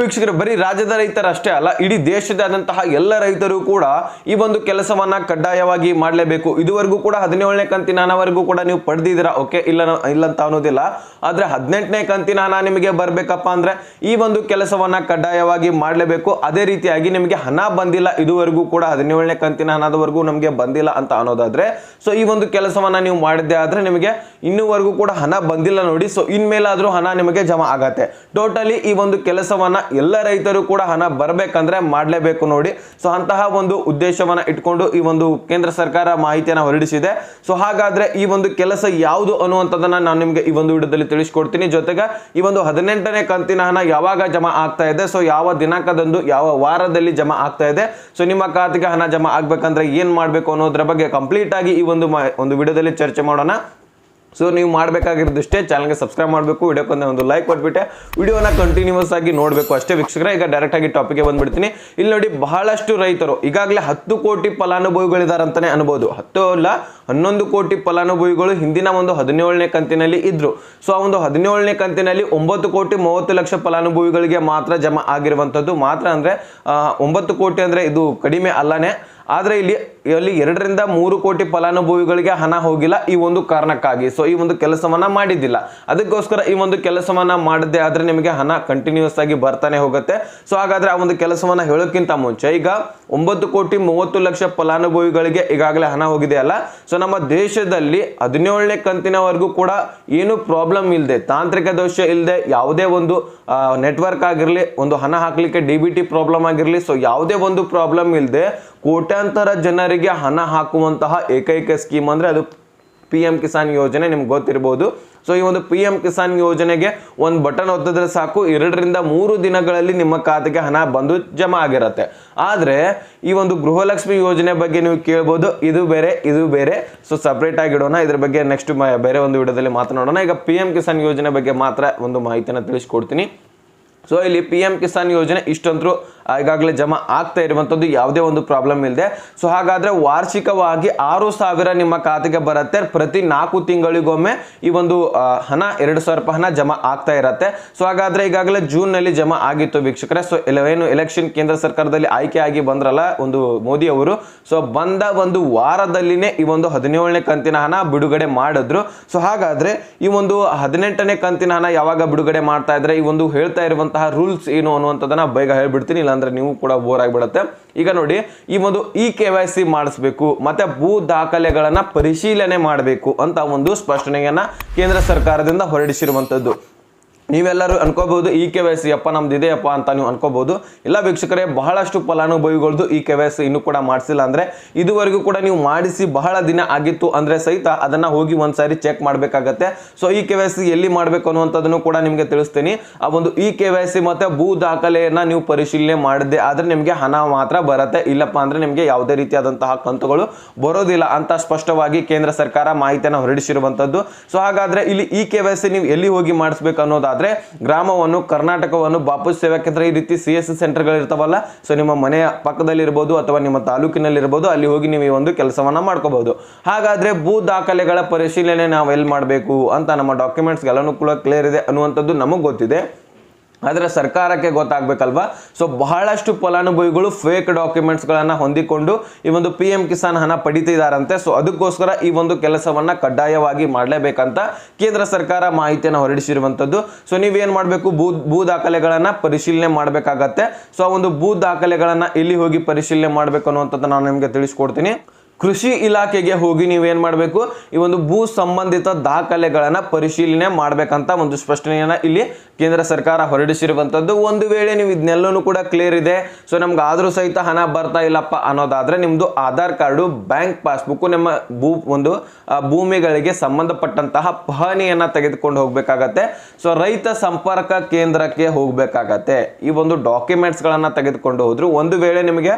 ವೀಕ್ಷಕರು, ಬರೀ ರಾಜ್ಯದ ರೈತರಷ್ಟೇ ಅಲ್ಲ, ಇಡೀ ದೇಶದಾದಂತಹ ಎಲ್ಲ ರೈತರು ಕೂಡ ಈ ಒಂದು ಕೆಲಸವನ್ನ ಕಡ್ಡಾಯವಾಗಿ ಮಾಡಲೇಬೇಕು. ಇದುವರೆಗೂ ಕೂಡ ಹದಿನೇಳನೇ ಕಂತಿನ ಹಣವರೆಗೂ ಕೂಡ ನೀವು ಪಡೆದಿದ್ದೀರಾ? ಓಕೆ, ಇಲ್ಲ ಇಲ್ಲ ಅಂತ ಅನ್ನೋದಿಲ್ಲ. ಆದ್ರೆ ಹದಿನೆಂಟನೇ ಕಂತಿನ ಹಣ ನಿಮಗೆ ಬರ್ಬೇಕಪ್ಪ ಅಂದ್ರೆ ಈ ಒಂದು ಕೆಲಸವನ್ನ ಕಡ್ಡಾಯವಾಗಿ ಮಾಡಲೇಬೇಕು. ಅದೇ ರೀತಿಯಾಗಿ ನಿಮಗೆ ಹಣ ಬಂದಿಲ್ಲ, ಇದುವರೆಗೂ ಕೂಡ ಹದಿನೇಳನೇ ಕಂತಿನ ಹಣದವರೆಗೂ ನಮಗೆ ಬಂದಿಲ್ಲ ಅಂತ ಅನ್ನೋದಾದ್ರೆ, ಸೊ ಈ ಒಂದು ಕೆಲಸವನ್ನ ನೀವು ಮಾಡಿದ್ದೆ ಆದ್ರೆ ನಿಮಗೆ ಇನ್ನೂವರೆಗೂ ಕೂಡ ಹಣ ಬಂದಿಲ್ಲ ನೋಡಿ. ಸೊ ಇನ್ಮೇಲಾದ್ರೂ ಹಣ ನಿಮಗೆ ಜಮಾ ಆಗತ್ತೆ. ಟೋಟಲಿ ಈ ಒಂದು ಕೆಲಸವನ್ನ ಎಲ್ಲ ರೈತರು ಕೂಡ ಹಣ ಬರಬೇಕಂದ್ರೆ ಮಾಡಲೇಬೇಕು ನೋಡಿ. ಸೊ ಅಂತಹ ಒಂದು ಉದ್ದೇಶವನ್ನು ಇಟ್ಕೊಂಡು ಈ ಒಂದು ಕೇಂದ್ರ ಸರ್ಕಾರ ಮಾಹಿತಿಯನ್ನು ಹೊರಡಿಸಿದೆ. ಸೊ ಹಾಗಾದ್ರೆ ಈ ಒಂದು ಕೆಲಸ ಯಾವುದು ಅನ್ನುವಂಥದ್ದನ್ನ ನಾನು ನಿಮಗೆ ಈ ಒಂದು ವಿಡಿಯೋದಲ್ಲಿ ತಿಳಿಸ್ಕೊಡ್ತೀನಿ. ಜೊತೆಗೆ ಈ ಒಂದು ಹದಿನೆಂಟನೇ ಕಂತಿನ ಹಣ ಯಾವಾಗ ಜಮಾ ಆಗ್ತಾ ಇದೆ? ಸೊ ಯಾವ ದಿನಾಂಕದಂದು, ಯಾವ ವಾರದಲ್ಲಿ ಜಮಾ ಆಗ್ತಾ ಇದೆ? ಸೊ ನಿಮ್ಮ ಖಾತೆಗೆ ಹಣ ಜಮಾ ಆಗ್ಬೇಕಂದ್ರೆ ಏನ್ ಮಾಡಬೇಕು ಅನ್ನೋದ್ರ ಬಗ್ಗೆ ಕಂಪ್ಲೀಟ್ ಆಗಿ ಈ ಒಂದು ಒಂದು ವಿಡಿಯೋದಲ್ಲಿ ಚರ್ಚೆ ಮಾಡೋಣ. ಸೊ ನೀವು ಮಾಡಬೇಕಾಗಿರೋದಿಷ್ಟೇ ಚಾನಲ್ಗೆ ಸಬ್ಸ್ಕ್ರೈಬ್ ಮಾಡಬೇಕು ವಿಡಿಯೋಕ್ಕೊಂದು ಒಂದು ಲೈಕ್ ಕೊಟ್ಬಿಟ್ಟೆ. ವಿಡಿಯೋನ ಕಂಟಿನ್ಯೂಸ್ ಆಗಿ ನೋಡಬೇಕು ಅಷ್ಟೇ ವೀಕ್ಷಕರೇ. ಈಗ ಡೈರೆಕ್ಟ್ ಆಗಿ ಟಾಪಿಕ್ಗೆ ಬಂದ್ಬಿಡ್ತೀನಿ. ಇಲ್ಲಿ ನೋಡಿ ಬಹಳಷ್ಟು ರೈತರು, ಈಗಾಗಲೇ ಹತ್ತು ಕೋಟಿ ಫಲಾನುಭವಿಗಳಿದ್ದಾರೆ ಅಂತಾನೆ ಅನ್ಬೋದು. ಹತ್ತು ಅಲ್ಲ, ಹನ್ನೊಂದು ಕೋಟಿ ಫಲಾನುಭವಿಗಳು ಹಿಂದಿನ ಒಂದು ಹದಿನೇಳನೇ ಕಂತಿನಲ್ಲಿ ಇದ್ರು. ಸೊ ಆ ಒಂದು ಹದಿನೇಳನೇ ಕಂತಿನಲ್ಲಿ ಒಂಬತ್ತು ಕೋಟಿ ಮೂವತ್ತು ಲಕ್ಷ ಫಲಾನುಭವಿಗಳಿಗೆ ಮಾತ್ರ ಜಮಾ ಆಗಿರುವಂಥದ್ದು. ಮಾತ್ರ ಅಂದರೆ ಒಂಬತ್ತು ಕೋಟಿ ಅಂದರೆ ಇದು ಕಡಿಮೆ ಅಲ್ಲನೇ. ಆದರೆ ಇಲ್ಲಿ ಇಲ್ಲಿ ಎರಡರಿಂದ ಮೂರು ಕೋಟಿ ಫಲಾನುಭವಿಗಳಿಗೆ ಹಣ ಹೋಗಿಲ್ಲ ಈ ಒಂದು ಕಾರಣಕ್ಕಾಗಿ. ಸೊ ಈ ಒಂದು ಕೆಲಸವನ್ನ ಮಾಡಿದ್ದಿಲ್ಲ. ಅದಕ್ಕೋಸ್ಕರ ಈ ಒಂದು ಕೆಲಸವನ್ನ ಮಾಡದೆ ಆದ್ರೆ ನಿಮಗೆ ಹಣ ಕಂಟಿನ್ಯೂಸ್ ಆಗಿ ಬರ್ತಾನೆ ಹೋಗುತ್ತೆ. ಸೊ ಹಾಗಾದ್ರೆ ಆ ಒಂದು ಕೆಲಸವನ್ನ ಹೇಳೋಕ್ಕಿಂತ ಮುಂಚೆ ಈಗ ಒಂಬತ್ತು ಕೋಟಿ ಮೂವತ್ತು ಲಕ್ಷ ಫಲಾನುಭವಿಗಳಿಗೆ ಈಗಾಗಲೇ ಹಣ ಹೋಗಿದೆ ಅಲ್ಲ? ಸೊ ನಮ್ಮ ದೇಶದಲ್ಲಿ ಹದಿನೇಳನೇ ಕಂತಿನವರೆಗೂ ಕೂಡ ಏನು ಪ್ರಾಬ್ಲಮ್ ಇಲ್ಲದೆ ತಾಂತ್ರಿಕ ದೋಷ ಇಲ್ಲದೆ ಯಾವುದೇ ಒಂದು ನೆಟ್ವರ್ಕ್ ಆಗಿರಲಿ, ಒಂದು ಹಣ ಹಾಕಲಿಕ್ಕೆ ಡಿ ಬಿ ಟಿ ಪ್ರಾಬ್ಲಮ್ ಆಗಿರಲಿ ಸೊ ಯಾವುದೇ ಒಂದು ಪ್ರಾಬ್ಲಮ್ ಇಲ್ಲದೆ ಕೋಟ್ಯಾಂತರ ಜನರಿಗೆ ಹಣ ಹಾಕುವಂತಹ ಏಕೈಕ ಸ್ಕೀಮ್ ಅಂದರೆ ಅದು ಪಿ ಎಂ ಕಿಸಾನ್ ಯೋಜನೆ, ನಿಮ್ಗೆ ಗೊತ್ತಿರ್ಬೋದು. ಸೊ ಈ ಒಂದು ಪಿ ಎಂ ಕಿಸಾನ್ ಯೋಜನೆಗೆ ಒಂದು ಬಟನ್ ಒತ್ತಿದ್ರೆ ಸಾಕು. ಎರಡರಿಂದ ಮೂರು ದಿನಗಳಲ್ಲಿ ನಿಮ್ಮ ಖಾತೆಗೆ ಹಣ ಬಂದು ಜಮಾ ಆಗಿರುತ್ತೆ. ಆದರೆ, ಈ ಒಂದು ಗೃಹಲಕ್ಷ್ಮಿ ಯೋಜನೆ ಬಗ್ಗೆ ನೀವು ಕೇಳ್ಬೋದು. ಇದು ಬೇರೆ ಇದು ಬೇರೆ. ಸೊ ಸಪ್ರೇಟ್ ಆಗಿಡೋಣ ಇದ್ರ ಬಗ್ಗೆ ನೆಕ್ಸ್ಟ್ ಬೇರೆ ಒಂದು ವಿಡಿಯೋದಲ್ಲಿ ಮಾತನಾಡೋಣ. ಈಗ ಪಿ ಎಂ ಕಿಸಾನ್ ಯೋಜನೆ ಬಗ್ಗೆ ಮಾತ್ರ ಒಂದು ಮಾಹಿತಿನ ತಿಳಿಸ್ಕೊಡ್ತೀನಿ. ಸೊ ಇಲ್ಲಿ ಪಿ ಎಂ ಕಿಸಾನ್ ಯೋಜನೆ ಇಷ್ಟಂತರೂ ಈಗಾಗಲೇ ಜಮಾ ಆಗ್ತಾ ಇರುವಂಥದ್ದು ಯಾವುದೇ ಒಂದು ಪ್ರಾಬ್ಲಮ್ ಇಲ್ಲದೆ ಸೊ ಹಾಗಾದ್ರೆ ವಾರ್ಷಿಕವಾಗಿ ಆರು ಸಾವಿರ ನಿಮ್ಮ ಖಾತೆಗೆ ಬರುತ್ತೆ. ಪ್ರತಿ ನಾಲ್ಕು ತಿಂಗಳಿಗೊಮ್ಮೆ ಈ ಒಂದು ಹಣ, ಎರಡು ಸಾವಿರ ರೂಪಾಯಿ ಹಣ ಜಮಾ ಆಗ್ತಾ ಇರತ್ತೆ. ಸೊ ಹಾಗಾದ್ರೆ ಈಗಾಗಲೇ ಜೂನ್ನಲ್ಲಿ ಜಮಾ ಆಗಿತ್ತು ವೀಕ್ಷಕರೇ. ಸೊ ಏನು ಎಲೆಕ್ಷನ್ ಕೇಂದ್ರ ಸರ್ಕಾರದಲ್ಲಿ ಆಯ್ಕೆ ಆಗಿ ಬಂದ್ರಲ್ಲ ಒಂದು ಮೋದಿ ಅವರು. ಸೊ ಬಂದ ಒಂದು ವಾರದಲ್ಲಿನೇ ಈ ಒಂದು ಹದಿನೇಳನೇ ಕಂತಿನ ಹಣ ಬಿಡುಗಡೆ ಮಾಡಿದ್ರು. ಸೊ ಹಾಗಾದ್ರೆ ಈ ಒಂದು ಹದಿನೆಂಟನೇ ಕಂತಿನ ಹಣ ಯಾವಾಗ ಬಿಡುಗಡೆ ಮಾಡ್ತಾ ಇದ್ರೆ? ಈ ಒಂದು ಹೇಳ್ತಾ ಇರುವಂತಹ ರೂಲ್ಸ್ ಏನು ಅನ್ನುವಂಥದ್ದನ್ನು ಬೇಗ ಹೇಳಿಬಿಡ್ತೀನಿ, ಇಲ್ಲಾಂದ್ರೆ ನೀವು ಕೂಡ ಬೋರ್ ಆಗಿಬಿಡುತ್ತೆ. ಈಗ ನೋಡಿ, ಈ ಒಂದು ಇ ಕೆ ವೈ ಸಿ ಮಾಡಿಸ್ಬೇಕು, ಮತ್ತೆ ಭೂ ದಾಖಲೆಗಳನ್ನು ಪರಿಶೀಲನೆ ಮಾಡಬೇಕು ಅಂತ ಒಂದು ಸ್ಪಷ್ಟನೆಯನ್ನು ಕೇಂದ್ರ ಸರ್ಕಾರದಿಂದ ಹೊರಡಿಸಿರುವಂತದ್ದು ನೀವೆಲ್ಲರೂ ಅನ್ಕೋಬಹುದು ಇ ಕೆ ವೈ ಅಪ್ಪ ನಮ್ದು ಇದೆಯಪ್ಪ ಅಂತ ನೀವು ಅನ್ಕೋಬಹುದು. ಇಲ್ಲ ವೀಕ್ಷಕರೇ, ಬಹಳಷ್ಟು ಫಲಾನುಭವಿಗಳದ್ದು ಈ ಕೆ ವೈ ಸಿ ಇನ್ನೂ ಕೂಡ ಮಾಡಿಸಿಲ್ಲ ಅಂದ್ರೆ, ಇದುವರೆಗೂ ಕೂಡ ನೀವು ಮಾಡಿಸಿ ಬಹಳ ದಿನ ಆಗಿತ್ತು ಅಂದ್ರೆ ಸಹಿತ ಅದನ್ನ ಹೋಗಿ ಒಂದ್ಸಾರಿ ಚೆಕ್ ಮಾಡಬೇಕಾಗತ್ತೆ. ಸೊ, ಈ ಕೆ ವೈ ಎಲ್ಲಿ ಮಾಡಬೇಕು ಅನ್ನುವಂಥದ್ದನ್ನು ಕೂಡ ನಿಮಗೆ ತಿಳಿಸ್ತೀನಿ. ಆ ಒಂದು ಇ ಕೆ ವೈ ಸಿ ಮತ್ತೆ ಭೂ ದಾಖಲೆಯನ್ನ ನೀವು ಪರಿಶೀಲನೆ ಮಾಡಿದೆ ಆದ್ರೆ ನಿಮಗೆ ಹಣ ಮಾತ್ರ ಬರುತ್ತೆ. ಇಲ್ಲಪ್ಪ ಅಂದ್ರೆ ನಿಮಗೆ ಯಾವುದೇ ರೀತಿಯಾದಂತಹ ಕಂತುಗಳು ಬರೋದಿಲ್ಲ ಅಂತ ಸ್ಪಷ್ಟವಾಗಿ ಕೇಂದ್ರ ಸರ್ಕಾರ ಮಾಹಿತಿಯನ್ನು ಹೊರಡಿಸಿರುವಂತದ್ದು ಸೊ, ಹಾಗಾದ್ರೆ ಇಲ್ಲಿ ಇ ಕೆ ವೈ ನೀವು ಎಲ್ಲಿ ಹೋಗಿ ಮಾಡಿಸ್ಬೇಕು ಅನ್ನೋದಾದ್ರೆ ಗ್ರಾಮವನ್ನು, ಕರ್ನಾಟಕವನ್ನು ಬಾಪು ಸೇವಾ ಕೇಂದ್ರ ಈ ರೀತಿ ಸಿ ಎಸ್ ಸೆಂಟರ್ಗಳು ಇರ್ತಾವಲ್ಲ ಸೊ ನಿಮ್ಮ ಮನೆಯ ಪಕ್ಕದಲ್ಲಿರ್ಬೋದು ಅಥವಾ ನಿಮ್ಮ ತಾಲೂಕಿನಲ್ಲಿ ಇರ್ಬೋದು ಅಲ್ಲಿ ಹೋಗಿ ನೀವು ಈ ಒಂದು ಕೆಲಸವನ್ನು ಮಾಡ್ಕೋಬಹುದು ಹಾಗಾದರೆ ಭೂ ದಾಖಲೆಗಳ ಪರಿಶೀಲನೆ ನಾವು ಎಲ್ಲಿ ಮಾಡಬೇಕು ಅಂತ ನಮ್ಮ ಡಾಕ್ಯುಮೆಂಟ್ಸ್ಗೆ ಕೂಡ ಕ್ಲಿಯರ್ ಇದೆ ಅನ್ನುವಂಥದ್ದು ನಮಗೆ ಗೊತ್ತಿದೆ. ಆದರೆ ಸರ್ಕಾರಕ್ಕೆ ಗೊತ್ತಾಗಬೇಕಲ್ವಾ? ಸೊ ಬಹಳಷ್ಟು ಫಲಾನುಭವಿಗಳು ಫೇಕ್ ಡಾಕ್ಯುಮೆಂಟ್ಸ್ಗಳನ್ನು ಹೊಂದಿಕೊಂಡು ಈ ಒಂದು ಪಿ ಎಂ ಕಿಸಾನ್ ಹಣ ಪಡಿತಿದ್ದಾರಂತೆ ಸೊ ಅದಕ್ಕೋಸ್ಕರ ಈ ಒಂದು ಕೆಲಸವನ್ನು ಕಡ್ಡಾಯವಾಗಿ ಮಾಡಲೇಬೇಕಂತ ಕೇಂದ್ರ ಸರ್ಕಾರ ಮಾಹಿತಿಯನ್ನು ಹೊರಡಿಸಿರುವಂಥದ್ದು. ಸೊ ನೀವೇನು ಮಾಡಬೇಕು? ಭೂ ಭೂ ದಾಖಲೆಗಳನ್ನು ಪರಿಶೀಲನೆ ಮಾಡಬೇಕಾಗತ್ತೆ. ಸೊ ಆ ಒಂದು ಭೂ ದಾಖಲೆಗಳನ್ನು ಎಲ್ಲಿ ಹೋಗಿ ಪರಿಶೀಲನೆ ಮಾಡಬೇಕು ಅನ್ನುವಂಥದ್ದು ನಾನು ನಿಮಗೆ ತಿಳಿಸ್ಕೊಡ್ತೀನಿ. ಕೃಷಿ ಇಲಾಖೆಗೆ ಹೋಗಿ ನೀವೇನ್ ಮಾಡಬೇಕು? ಈ ಒಂದು ಭೂ ಸಂಬಂಧಿತ ದಾಖಲೆಗಳನ್ನು ಪರಿಶೀಲನೆ ಮಾಡಬೇಕಂತ ಒಂದು ಸ್ಪಷ್ಟನೆಯನ್ನ ಇಲ್ಲಿ ಕೇಂದ್ರ ಸರ್ಕಾರ ಹೊರಡಿಸಿರುವಂತದ್ದು. ಒಂದು ವೇಳೆ ನೀವು ಇದನ್ನೆಲ್ಲೂ ಕೂಡ ಕ್ಲಿಯರ್ ಇದೆ. ಸೊ ನಮ್ಗೆ ಆದ್ರೂ ಸಹಿತ ಹಣ ಬರ್ತಾ ಇಲ್ಲಪ್ಪ ಅನ್ನೋದಾದ್ರೆ ನಿಮ್ಮದು ಆಧಾರ್ ಕಾರ್ಡು, ಬ್ಯಾಂಕ್ ಪಾಸ್ಬುಕ್ ನಿಮ್ಮ ಭೂ, ಒಂದು ಭೂಮಿಗಳಿಗೆ ಸಂಬಂಧಪಟ್ಟಂತಹ ಪಹಣಿಯನ್ನು ತೆಗೆದುಕೊಂಡು ಹೋಗಬೇಕಾಗತ್ತೆ. ಸೊ ರೈತ ಸಂಪರ್ಕ ಕೇಂದ್ರಕ್ಕೆ ಹೋಗ್ಬೇಕಾಗತ್ತೆ. ಈ ಒಂದು ಡಾಕ್ಯುಮೆಂಟ್ಸ್ ಗಳನ್ನ ತೆಗೆದುಕೊಂಡು ಹೋದ್ರು. ಒಂದು ವೇಳೆ ನಿಮಗೆ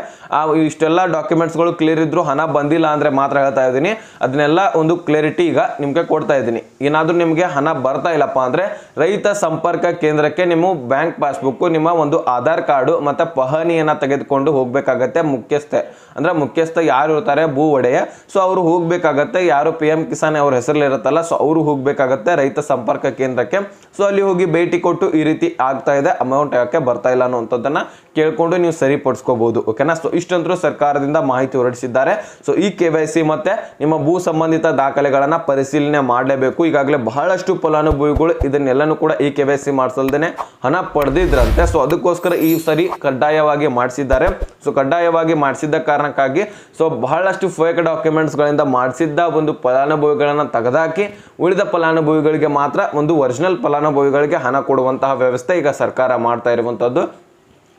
ಇಷ್ಟೆಲ್ಲ ಡಾಕ್ಯುಮೆಂಟ್ಸ್ಗಳು ಕ್ಲಿಯರ್ ಇದ್ರು ಹಣ ಬಂದಿಲ್ಲ ಬರ್ದಿಲ್ಲ ಅಂದ್ರೆ ಮಾತ್ರ ಹೇಳ್ತಾ ಇದ್ದೀನಿ. ಅದನ್ನೆಲ್ಲ ಒಂದು ಕ್ಲಾರಿಟಿ ಈಗ ನಿಮಗೆ ಕೊಡ್ತಾ ಇದ್ದೀನಿ. ಏನಾದರೂ ನಿಮಗೆ ಹಣ ಬರ್ತಾ ಇಲ್ಲಪ್ಪ ಅಂದ್ರೆ ರೈತ ಸಂಪರ್ಕ ಕೇಂದ್ರಕ್ಕೆ ನಿಮ್ಮ ಬ್ಯಾಂಕ್ ಪಾಸ್ಬುಕ್ಕು ನಿಮ್ಮ ಒಂದು ಆಧಾರ್ ಕಾರ್ಡು ಮತ್ತೆ ಪಹಣಿಯನ್ನು ತೆಗೆದುಕೊಂಡು ಹೋಗಬೇಕಾಗತ್ತೆ ಮುಖ್ಯಸ್ಥೆ. ಅಂದ್ರೆ ಮುಖ್ಯಸ್ಥ ಯಾರು ಇರ್ತಾರೆ? ಭೂ ಒಡೆಯ. ಸೊ ಅವರು ಹೋಗಬೇಕಾಗತ್ತೆ. ಯಾರು ಪಿ ಎಂ ಕಿಸಾನ್ ಅವ್ರ ಹೆಸರಲ್ಲಿ ಇರುತ್ತಲ್ಲ ಸೊ ಅವರು ಹೋಗಬೇಕಾಗತ್ತೆ ರೈತ ಸಂಪರ್ಕ ಕೇಂದ್ರಕ್ಕೆ. ಸೊ ಅಲ್ಲಿ ಹೋಗಿ ಭೇಟಿ ಕೊಟ್ಟು ಈ ರೀತಿ ಆಗ್ತಾ ಇದೆ. ಅಮೌಂಟ್ ಯಾಕೆ ಬರ್ತಾ ಇಲ್ಲ ಅನ್ನೋಂಥದ್ದನ್ನು ಕೇಳಿಕೊಂಡು ನೀವು ಸರಿಪಡಿಸ್ಕೋಬಹುದು ಓಕೆನಾ ಸೊ ಇಷ್ಟಂತರೂ ಸರ್ಕಾರದಿಂದ ಮಾಹಿತಿ ಹೊರಡಿಸಿದ್ದಾರೆ. ಸೊ ಈ ಕೆ ವೈ ಸಿ ಮತ್ತೆ ನಿಮ್ಮ ಭೂ ಸಂಬಂಧಿತ ದಾಖಲೆಗಳನ್ನ ಪರಿಶೀಲನೆ ಮಾಡಲೇಬೇಕು. ಈಗಾಗಲೇ ಬಹಳಷ್ಟು ಫಲಾನುಭವಿಗಳು ಇದನ್ನೆಲ್ಲನೂ ಕೂಡ ಈ ಕೆ ವೈ ಸಿ ಮಾಡಿಸಲ್ದೇನೆ ಹಣ ಪಡೆದಿದ್ರಂತೆ. ಸೊ ಅದಕ್ಕೋಸ್ಕರ ಈ ಸರಿ ಕಡ್ಡಾಯವಾಗಿ ಮಾಡಿಸಿದ್ದಾರೆ. ಸೊ ಕಡ್ಡಾಯವಾಗಿ ಮಾಡಿಸಿದ್ದ ಕಾರಣಕ್ಕಾಗಿ ಸೊ ಬಹಳಷ್ಟು ಫೇಕ್ ಡಾಕ್ಯುಮೆಂಟ್ಸ್ಗಳಿಂದ ಮಾಡಿಸಿದ್ದ ಒಂದು ಫಲಾನುಭವಿಗಳನ್ನು ತೆಗೆದಾಕಿ, ಉಳಿದ ಫಲಾನುಭವಿಗಳಿಗೆ ಮಾತ್ರ ಒಂದು ಒರಿಜಿನಲ್ ಫಲಾನುಭವಿಗಳಿಗೆ ಹಣ ಕೊಡುವಂತಹ ವ್ಯವಸ್ಥೆ ಈಗ ಸರ್ಕಾರ ಮಾಡ್ತಾ ಇರುವಂಥದ್ದು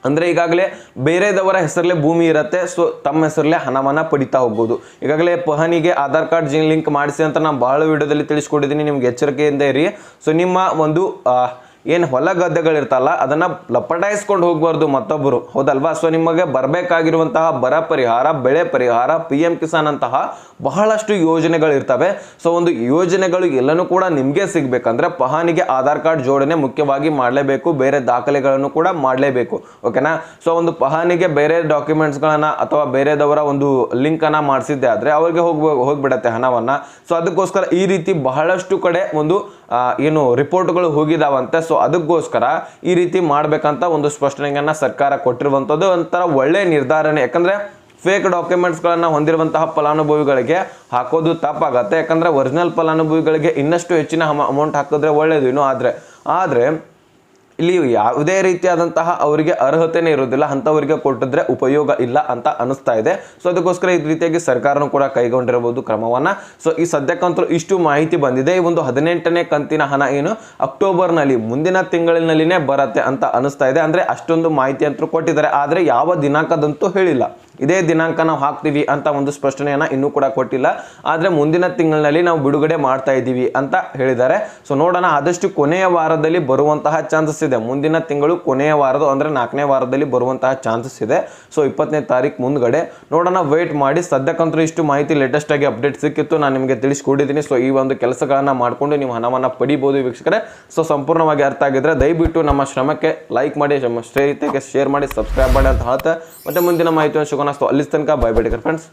ಅಂದ್ರೆ ಈಗಾಗಲೇ ಬೇರೆದವರ ಹೆಸರಲ್ಲೇ ಭೂಮಿ ಇರುತ್ತೆ, ಸೊ ತಮ್ಮ ಹೆಸರಲ್ಲೇ ಹಣವನ್ನು ಪಡಿತಾ ಹೋಗ್ಬೋದು. ಈಗಾಗಲೇ ಪಹನಿಗೆ ಆಧಾರ್ ಕಾರ್ಡ್ ಜಿನ್ ಲಿಂಕ್ ಮಾಡಿಸಿ ಅಂತ ನಾನು ಬಹಳ ವಿಡಿಯೋದಲ್ಲಿ ತಿಳಿಸ್ಕೊಟ್ಟಿದ್ದೀನಿ, ನಿಮ್ಗೆ ಎಚ್ಚರಿಕೆಯಿಂದ ಇರಿ. ಸೊ ನಿಮ್ಮ ಒಂದು ಏನು ಹೊಲ ಗದ್ದೆಗಳಿರ್ತಲ್ಲ, ಅದನ್ನು ಲಪಟಾಯಿಸ್ಕೊಂಡು ಹೋಗಬಾರ್ದು ಮತ್ತೊಬ್ಬರು. ಹೌದಲ್ವಾ? ಸೊ ನಿಮಗೆ ಬರಬೇಕಾಗಿರುವಂತಹ ಬರ ಪರಿಹಾರ, ಬೆಳೆ ಪರಿಹಾರ ಪಿ ಎಂ ಕಿಸಾನ್ ಅಂತಹ ಬಹಳಷ್ಟು ಯೋಜನೆಗಳಿರ್ತವೆ. ಸೊ ಒಂದು ಯೋಜನೆಗಳು ಎಲ್ಲನೂ ಕೂಡ ನಿಮಗೆ ಸಿಗಬೇಕಂದ್ರೆ ಪಹಾನಿಗೆ ಆಧಾರ್ ಕಾರ್ಡ್ ಜೋಡಣೆ ಮುಖ್ಯವಾಗಿ ಮಾಡಲೇಬೇಕು, ಬೇರೆ ದಾಖಲೆಗಳನ್ನು ಕೂಡ ಮಾಡಲೇಬೇಕು. ಓಕೆನಾ ಸೊ ಒಂದು ಪಹಾನಿಗೆ ಬೇರೆ ಡಾಕ್ಯುಮೆಂಟ್ಸ್ಗಳನ್ನು ಅಥವಾ ಬೇರೆದವರ ಒಂದು ಲಿಂಕನ್ನು ಮಾಡಿಸಿದ್ದೆ ಆದರೆ ಅವ್ರಿಗೆ ಹೋಗ್ಬೋ, ಹೋಗ್ಬಿಡತ್ತೆ ಹಣವನ್ನು. ಸೊ ಅದಕ್ಕೋಸ್ಕರ ಈ ರೀತಿ ಬಹಳಷ್ಟು ಕಡೆ ಒಂದು ಏನು ರಿಪೋರ್ಟ್ಗಳು ಹೋಗಿದಾವಂತೆ ಸೊ ಅದಕ್ಕೋಸ್ಕರ ಈ ರೀತಿ ಮಾಡಬೇಕಂತ ಒಂದು ಸ್ಪಷ್ಟನೆಯನ್ನ ಸರ್ಕಾರ ಕೊಟ್ಟಿರುವಂಥದ್ದು. ಒಂಥರ ಒಳ್ಳೆ ನಿರ್ಧಾರನೆ. ಯಾಕಂದ್ರೆ ಫೇಕ್ ಡಾಕ್ಯುಮೆಂಟ್ಸ್ಗಳನ್ನು ಹೊಂದಿರುವಂತಹ ಫಲಾನುಭವಿಗಳಿಗೆ ಹಾಕೋದು ತಪ್ಪಾಗತ್ತೆ. ಯಾಕಂದ್ರೆ ಒರಿಜಿನಲ್ ಫಲಾನುಭವಿಗಳಿಗೆ ಇನ್ನಷ್ಟು ಹೆಚ್ಚಿನ ಅಮೌಂಟ್ ಹಾಕಿದ್ರೆ ಒಳ್ಳೇದು ಇನ್ನು ಆದರೆ. ಆದರೆ ಇಲ್ಲಿ ಯಾವುದೇ ರೀತಿಯಾದಂತಹ ಅವರಿಗೆ ಅರ್ಹತೆನೇ ಇರೋದಿಲ್ಲ ಅಂಥವರಿಗೆ ಕೊಟ್ಟಿದ್ರೆ ಉಪಯೋಗ ಇಲ್ಲ ಅಂತ ಅನಿಸ್ತಾ ಇದೆ. ಸೊ ಅದಕ್ಕೋಸ್ಕರ ಈ ರೀತಿಯಾಗಿ ಸರ್ಕಾರನೂ ಕೂಡ ಕೈಗೊಂಡಿರಬಹುದು ಕ್ರಮವನ್ನ. ಸೊ ಈ ಸದ್ಯಕ್ಕಂತೂ ಇಷ್ಟು ಮಾಹಿತಿ ಬಂದಿದೆ. ಈ ಒಂದು ಹದಿನೆಂಟನೇ ಕಂತಿನ ಹಣ ಏನು ಅಕ್ಟೋಬರ್ನಲ್ಲಿ, ಮುಂದಿನ ತಿಂಗಳಿನಲ್ಲಿನೇ ಬರುತ್ತೆ ಅಂತ ಅನಿಸ್ತಾ ಇದೆ. ಅಂದ್ರೆ ಅಷ್ಟೊಂದು ಮಾಹಿತಿ ಅಂತೂ ಕೊಟ್ಟಿದ್ದಾರೆ. ಆದರೆ ಯಾವ ದಿನಾಂಕದಂತೂ ಹೇಳಿಲ್ಲ. ಇದೇ ದಿನಾಂಕ ನಾವು ಹಾಕ್ತೀವಿ ಅಂತ ಒಂದು ಸ್ಪಷ್ಟನೆಯನ್ನು ಇನ್ನೂ ಕೂಡ ಕೊಟ್ಟಿಲ್ಲ. ಆದರೆ ಮುಂದಿನ ತಿಂಗಳಿನಲ್ಲಿ ನಾವು ಬಿಡುಗಡೆ ಮಾಡ್ತಾ ಇದ್ದೀವಿ ಅಂತ ಹೇಳಿದ್ದಾರೆ. ಸೊ ನೋಡೋಣ, ಆದಷ್ಟು ಕೊನೆಯ ವಾರದಲ್ಲಿ ಬರುವಂತಹ ಚಾನ್ಸಸ್ ಇದೆ. ಮುಂದಿನ ತಿಂಗಳು ಕೊನೆಯ ವಾರದ ಅಂದರೆ ನಾಲ್ಕನೇ ವಾರದಲ್ಲಿ ಬರುವಂತಹ ಚಾನ್ಸಸ್ ಇದೆ. ಸೊ ಇಪ್ಪತ್ತನೇ ತಾರೀಕು ಮುಂದ್ಗಡೆ. ನೋಡೋಣ ವೇಟ್ ಮಾಡಿ. ಸದ್ಯಕ್ಕಂತೂ ಇಷ್ಟು ಮಾಹಿತಿ ಲೇಟೆಸ್ಟ್ ಆಗಿ ಅಪ್ಡೇಟ್ ಸಿಕ್ಕಿತ್ತು. ನಾನು ನಿಮಗೆ ತಿಳಿಸ್ಕೊಟ್ಟಿದ್ದೀನಿ ಸೊ ಈ ಒಂದು ಕೆಲಸಗಳನ್ನು ಮಾಡಿಕೊಂಡು ನೀವು ಹಣವನ್ನು ಪಡಿಬೋದು ವೀಕ್ಷಕರೇ. ಸೊ ಸಂಪೂರ್ಣವಾಗಿ ಅರ್ಥ ಆಗಿದ್ರೆ ದಯವಿಟ್ಟು ನಮ್ಮ ಶ್ರಮಕ್ಕೆ ಲೈಕ್ ಮಾಡಿ, ನಮ್ಮ ಸ್ನೇಹಿತರಿಗೆ ಶೇರ್ ಮಾಡಿ ಸಬ್ಸ್ಕ್ರೈಬ್ ಮಾಡಿ ಅಂತ ಹೇಳ್ತಾ. ಮತ್ತೆ ಮುಂದಿನ ಮಾಹಿತಿಯನ್ನು ಸಿಗೋಣ ಸೊ ಅಲ್ಲಿ ತನಕ ಬೈ ಬೇಡಿಕರ್ ಫ್ರೆಂಡ್ಸ್